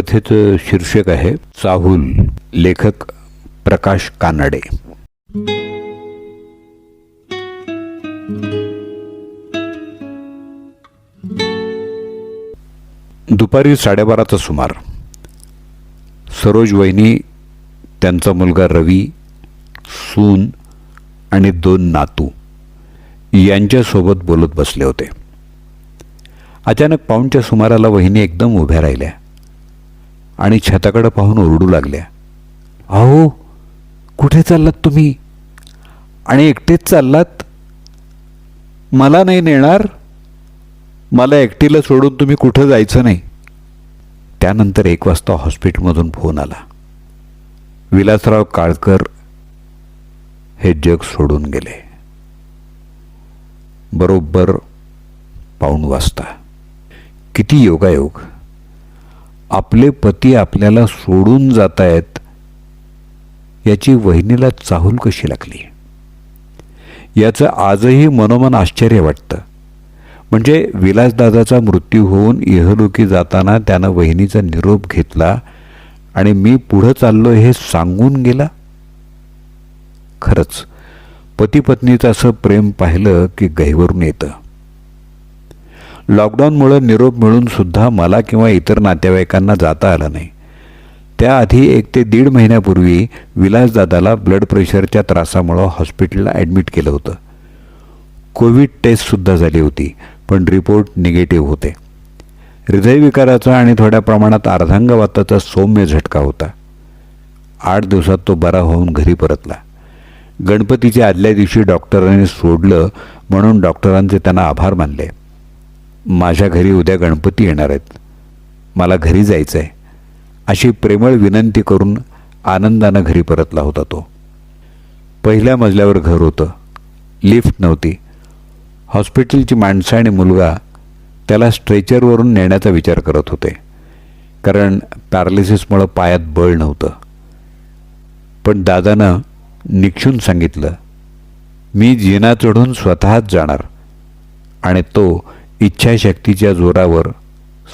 कथेचं शीर्षक आहे चाहुल लेखक प्रकाश कानडे. दुपारी साडेबाराचा सुमार. सरोज वहिनी त्यांचा मुलगा रवी सून आणि दोन नातू यांच्यासोबत बोलत बसले होते. अचानक पाऊणच्या सुमाराला वहिनी एकदम उभ्या राहिल्या. आणि छताकडं पाहून ओरडू लागल्या. अहो कुठे चाललात तुम्ही? आणि एकटेच चाललात? मला नाही नेणार? मला एकटीला सोडून तुम्ही कुठं जायचं नाही? त्यानंतर एक वाजता हॉस्पिटलमधून फोन आला. विलासराव काळकर हे जग सोडून गेले. बरोबर पाऊण वाजता. किती योगायोग. आपले पती आपल्याला सोडून जात आहेत याची वहिनीला चाहूल कशी लागली? याचं आजही मनोमन आश्चर्य वाटतं. म्हणजे विलासदादाचा मृत्यू होऊन इहलोकी जाताना त्यानं वहिनीचा निरोप घेतला आणि मी पुढं चाललो हे सांगून गेला? खरंच पतीपत्नीचं असं प्रेम पाहिलं की गहिवरून येतं. लॉकडाऊनमुळं निरोप मिळून सुद्धा मला किंवा इतर नातेवाईकांना जाता आलं नाही. त्याआधी एक ते दीड महिन्यापूर्वी विलासदादाला ब्लड प्रेशरच्या त्रासामुळं हॉस्पिटलला ॲडमिट केलं होतं. कोविड टेस्टसुद्धा झाली होती पण रिपोर्ट निगेटिव्ह होते. हृदयविकाराचा आणि थोड्या प्रमाणात अर्धांगवाताचा सौम्य झटका होता. आठ दिवसात तो बरा होऊन घरी परतला. गणपतीच्या आदल्या दिवशी डॉक्टरांनी सोडलं म्हणून डॉक्टरांचे त्यांना आभार मानले. माझ्या घरी उद्या गणपती येणार आहेत. मला घरी जायचं आहे अशी प्रेमळ विनंती करून आनंदानं घरी परतला होता तो. पहिल्या मजल्यावर घर होतं. लिफ्ट नव्हती. हॉस्पिटलची माणसं आणि मुलगा त्याला स्ट्रेचरवरून नेण्याचा विचार करत होते. कारण पॅरालिसिसमुळं पायात बळ नव्हतं. पण दादानं निक्षून सांगितलं मी जिना चढून स्वतःच जाणार. आणि तो इच्छाशक्तीच्या जोरावर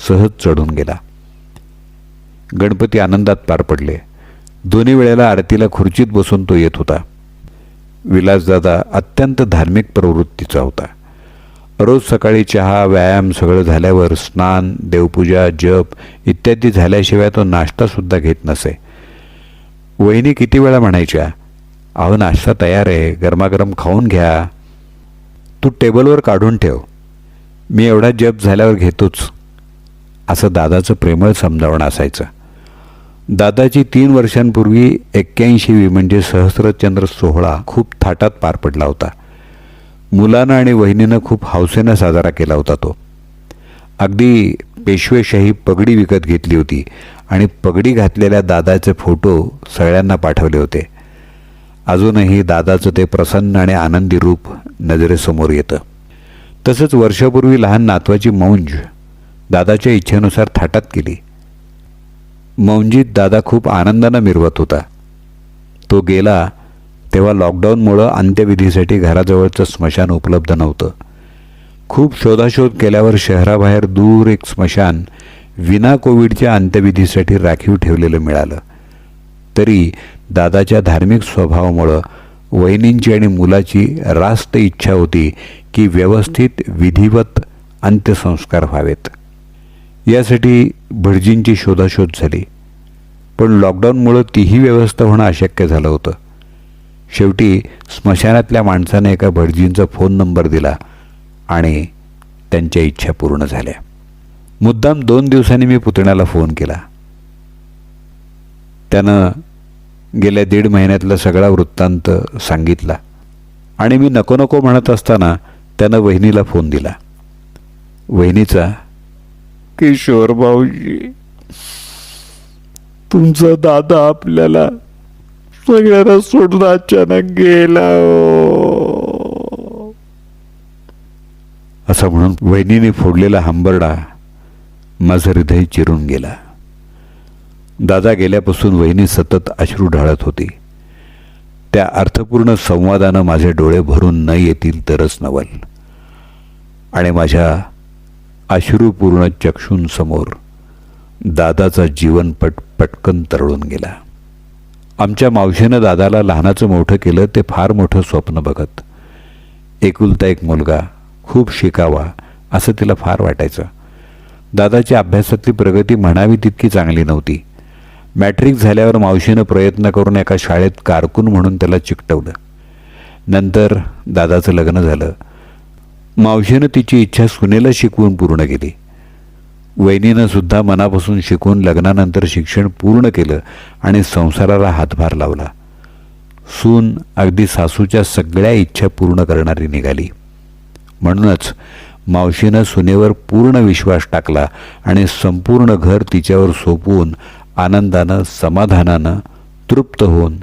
सहज चढून गेला. गणपती आनंदात पार पडले. दोन्ही वेळेला आरतीला खुर्चीत बसून तो येत होता. विलासदादा अत्यंत धार्मिक प्रवृत्तीचा होता. रोज सकाळी चहा व्यायाम सगळं झाल्यावर स्नान देवपूजा जप इत्यादी झाल्याशिवाय तो नाश्तासुद्धा घेत नसे. वहिनी किती वेळा म्हणायच्या अहो नाश्ता तयार आहे गरमागरम खाऊन घ्या. तू टेबलवर काढून ठेव. मी एवढा जप झाल्यावर घेतोच. असं दादाचं प्रेमळ समजावणं असायचं. दादाची तीन वर्षांपूर्वी एक्क्याऐंशीवी म्हणजे सहस्रचंद्र सोहळा खूप थाटात पार पडला होता. मुलानं आणि वहिनीनं खूप हौसेनं साजरा केला होता तो. अगदी पेशवेशाही पगडी विकत घेतली होती आणि पगडी घातलेल्या दादाचे फोटो सगळ्यांना पाठवले होते. अजूनही दादाचं ते प्रसन्न आणि आनंदी रूप नजरेसमोर येतं. तसंच वर्षापूर्वी लहान नातवाची मौंज दादाच्या इच्छेनुसार थाटात केली. मौंजीत दादा खूप आनंदानं मिरवत होता. तो गेला तेव्हा लॉकडाऊनमुळं अंत्यविधीसाठी घराजवळचं स्मशान उपलब्ध नव्हतं. खूप शोधाशोध केल्यावर शहराबाहेर दूर एक स्मशान विना कोविडच्या अंत्यविधीसाठी राखीव ठेवलेलं मिळालं. तरी दादाच्या धार्मिक स्वभावामुळं वहिनींची आणि मुलाची रास्त इच्छा होती की व्यवस्थित विधिवत अंत्यसंस्कार व्हावेत. यासाठी भटजींची शोधाशोध झाली. पण लॉकडाऊनमुळं तीही व्यवस्था होणं अशक्य झालं होतं. शेवटी स्मशानातल्या माणसाने एका भटजींचा फोन नंबर दिला आणि त्यांच्या इच्छा पूर्ण झाल्या. मुद्दाम दोन दिवसांनी मी पुतण्याला फोन केला. त्यानं गेल्या दीड महिन्यातला सगळा वृत्तांत सांगितला. आणि मी नको नको म्हणत असताना त्यानं वहिनीला फोन दिला. वहिनीचा किशोर भाऊजी तुमचा दादा आपल्याला सगळ्यांना सोडून अचानक गेला हो. असं म्हणून वहिनीने फोडलेला हंबरडा माझं हृदय चिरून गेला. दादा गेल्यापासून वहिनी सतत अश्रू ढाळत होती. त्या अर्थपूर्ण संवादानं माझे डोळे भरून न येतील तरच नवल. आणि माझ्या अश्रूपूर्ण चक्षूंसमोर दादाचा जीवनपट पटकन तरळून गेला. आमच्या मावशीनं दादाला लहानाचं मोठं केलं ते फार मोठं स्वप्न बघत. एकुलता एक मुलगा खूप शिकावा असं तिला फार वाटायचं. दादाची अभ्यासातली प्रगती म्हणावी तितकी चांगली नव्हती. मॅट्रिक झाल्यावर मावशीनं प्रयत्न करून एका शाळेत कारकून म्हणून त्याला चिकटवलं. नंतर दादाचं लग्न झालं. मावशीनं तिची इच्छा सुनेला शिकवून पूर्ण केली. वहिनीनं सुद्धा मनापासून शिकून लग्नानंतर शिक्षण पूर्ण केलं आणि संसाराला हातभार लावला. सून अगदी सासूच्या सगळ्या इच्छा पूर्ण करणारी निघाली. म्हणूनच मावशीनं सुनेवर पूर्ण विश्वास टाकला आणि संपूर्ण घर तिच्यावर सोपवून आनंदानं समाधानानं तृप्त होऊन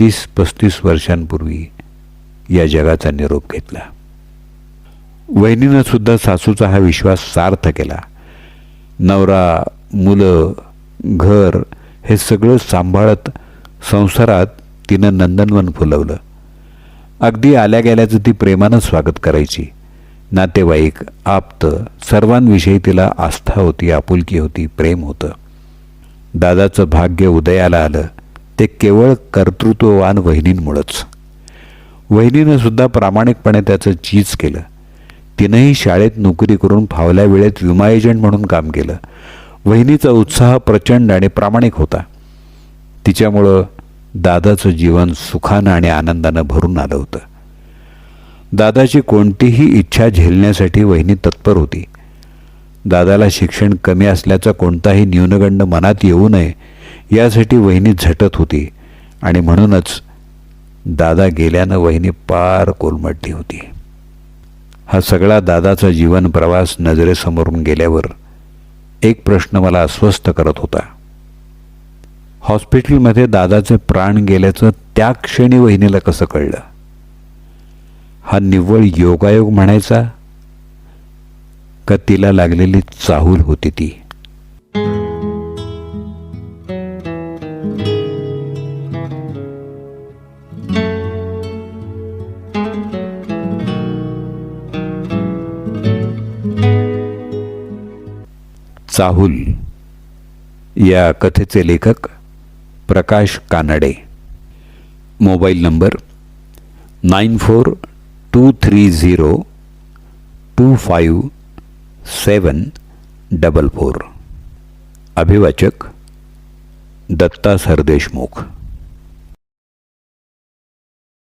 तीस पस्तीस वर्षांपूर्वी या जगाचा निरोप घेतला. वहिनीनं सुद्धा सासूचा हा विश्वास सार्थ केला. नवरा मुलं घर हे सगळं सांभाळत संसारात तिनं नंदनवन फुलवलं. अगदी आल्या गेल्याचं ती प्रेमानं स्वागत करायची. नातेवाईक आप्त सर्वांविषयी तिला आस्था होती आपुलकी होती प्रेम होतं. दादाचं भाग्य उदयाला आलं. ते केवळ कर्तृत्ववान वहिनींमुळंच. वहिनीनं सुद्धा प्रामाणिकपणे त्याचं चीज केलं. तिनंही शाळेत नोकरी करून फावल्या वेळेत विमा एजंट म्हणून काम केलं. वहिनीचा उत्साह प्रचंड आणि प्रामाणिक होता. तिच्यामुळं दादाचं जीवन सुखानं आणि आनंदानं भरून आलं होतं. दादाची कोणतीही इच्छा झेलण्यासाठी वहिनी तत्पर होती. दादाला शिक्षण कमी असल्याचा कोणताही न्यूनगंड मनात येऊ नये यासाठी वहिनी झटत होती आणि म्हणूनच दादा गेल्यानं वहिनी पार कोलमडली होती. हा सगळा दादाचा जीवन प्रवास नजरेसमोरून गेल्यावर एक प्रश्न मला अस्वस्थ करत होता. हॉस्पिटलमध्ये दादाचे प्राण गेल्याचं त्या क्षणी वहिनीला कसं कळलं? हा निव्वळ योगायोग म्हणायचा का तिला लागलेली चाहूल होती ती. चाहूल या कथेचे लेखक Prakash Kanade. Mobile number nine four two three zero two five seven double four. अभिवाचक Datta Sardeshmukh.